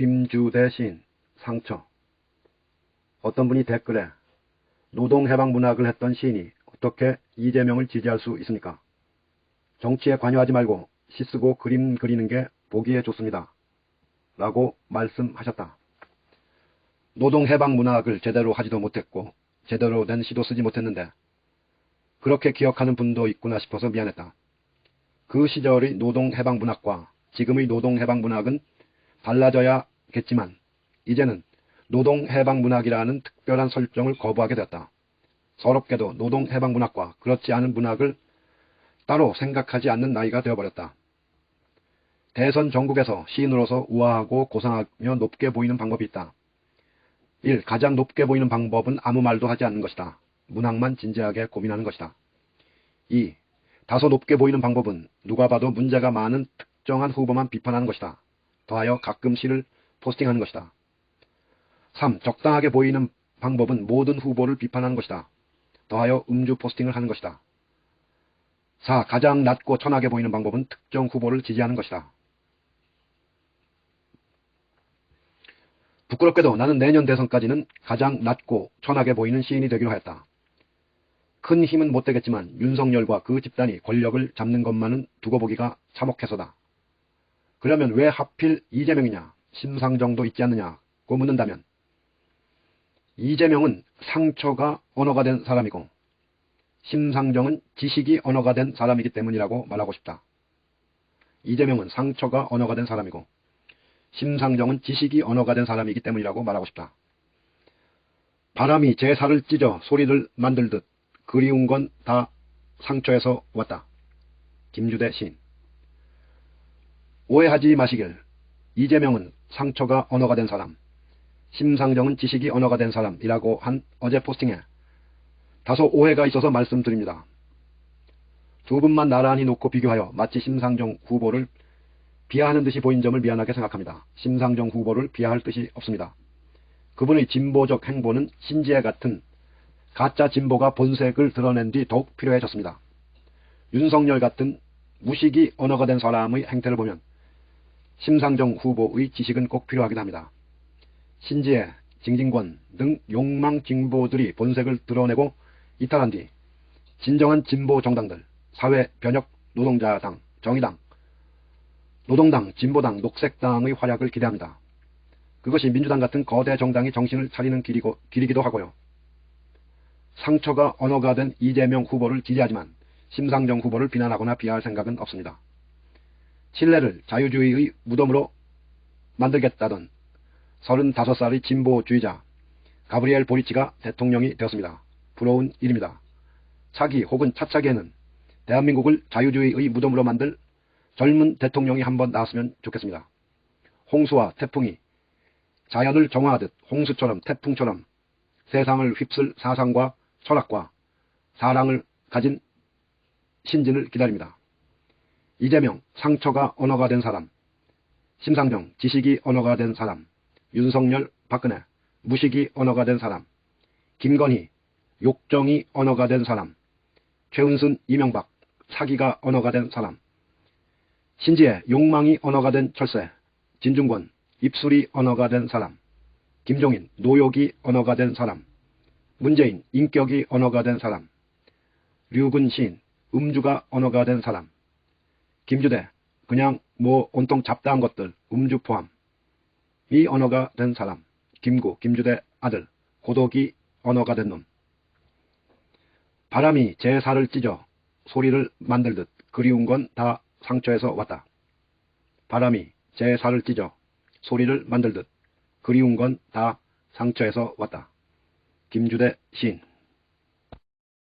김주대 시인 상처 어떤 분이 댓글에 노동해방 문학을 했던 시인이 어떻게 이재명을 지지할 수 있습니까? 정치에 관여하지 말고 시 쓰고 그림 그리는 게 보기에 좋습니다. 라고 말씀하셨다. 노동해방 문학을 제대로 하지도 못했고 제대로 된 시도 쓰지 못했는데 그렇게 기억하는 분도 있구나 싶어서 미안했다. 그 시절의 노동해방 문학과 지금의 노동해방 문학은 달라져야 겠지만 이제는 노동해방문학이라는 특별한 설정을 거부하게 되었다. 서럽게도 노동해방문학과 그렇지 않은 문학을 따로 생각하지 않는 나이가 되어버렸다. 대선 전국에서 시인으로서 우아하고 고상하며 높게 보이는 방법이 있다. 1. 가장 높게 보이는 방법은 아무 말도 하지 않는 것이다. 문학만 진지하게 고민하는 것이다. 2. 다소 높게 보이는 방법은 누가 봐도 문제가 많은 특정한 후보만 비판하는 것이다. 더하여 가끔 시를 포스팅하는 것이다. 3. 적당하게 보이는 방법은 모든 후보를 비판하는 것이다. 더하여 음주 포스팅을 하는 것이다. 4. 가장 낮고 천하게 보이는 방법은 특정 후보를 지지하는 것이다. 부끄럽게도 나는 내년 대선까지는 가장 낮고 천하게 보이는 시인이 되기로 하였다. 큰 힘은 못 되겠지만 윤석열과 그 집단이 권력을 잡는 것만은 두고 보기가 참혹해서다. 그러면 왜 하필 이재명이냐, 심상정도 있지 않느냐고 묻는다면 이재명은 상처가 언어가 된 사람이고 심상정은 지식이 언어가 된 사람이기 때문이라고 말하고 싶다. 이재명은 상처가 언어가 된 사람이고 심상정은 지식이 언어가 된 사람이기 때문이라고 말하고 싶다. 바람이 제 살을 찢어 소리를 만들듯 그리운 건 다 상처에서 왔다. 김주대 시인 오해하지 마시길. 이재명은 상처가 언어가 된 사람, 심상정은 지식이 언어가 된 사람이라고 한 어제 포스팅에 다소 오해가 있어서 말씀드립니다. 두 분만 나란히 놓고 비교하여 마치 심상정 후보를 비하하는 듯이 보인 점을 미안하게 생각합니다. 심상정 후보를 비하할 뜻이 없습니다. 그분의 진보적 행보는 신지혜 같은 가짜 진보가 본색을 드러낸 뒤 더욱 필요해졌습니다. 윤석열 같은 무식이 언어가 된 사람의 행태를 보면 심상정 후보의 지식은 꼭 필요하긴 합니다. 신지혜, 징진권 등 욕망 진보들이 본색을 드러내고 이탈한 뒤 진정한 진보 정당들, 사회 변혁 노동자당, 정의당, 노동당, 진보당, 녹색당의 활약을 기대합니다. 그것이 민주당 같은 거대 정당이 정신을 차리는 길이고, 길이기도 하고요. 상처가 언어가 된 이재명 후보를 지지하지만 심상정 후보를 비난하거나 비하할 생각은 없습니다. 칠레를 자유주의의 무덤으로 만들겠다던 35살의 진보주의자 가브리엘 보리치가 대통령이 되었습니다. 부러운 일입니다. 차기 혹은 차차기에는 대한민국을 자유주의의 무덤으로 만들 젊은 대통령이 한번 나왔으면 좋겠습니다. 홍수와 태풍이 자연을 정화하듯 홍수처럼 태풍처럼 세상을 휩쓸 사상과 철학과 사랑을 가진 신진을 기다립니다. 이재명 상처가 언어가 된 사람, 심상정 지식이 언어가 된 사람, 윤석열 박근혜 무식이 언어가 된 사람, 김건희 욕정이 언어가 된 사람, 최은순 이명박 사기가 언어가 된 사람, 신지의 욕망이 언어가 된 철새, 진중권 입술이 언어가 된 사람, 김종인 노욕이 언어가 된 사람, 문재인 인격이 언어가 된 사람, 류근 시인 음주가 언어가 된 사람, 김주대 그냥 뭐 온통 잡다한 것들 음주 포함 이 언어가 된 사람 김구 김주대 아들 고독이 언어가 된 놈 바람이 제 살을 찢어 소리를 만들듯 그리운 건 다 상처에서 왔다. 바람이 제 살을 찢어 소리를 만들듯 그리운 건 다 상처에서 왔다. 김주대 시인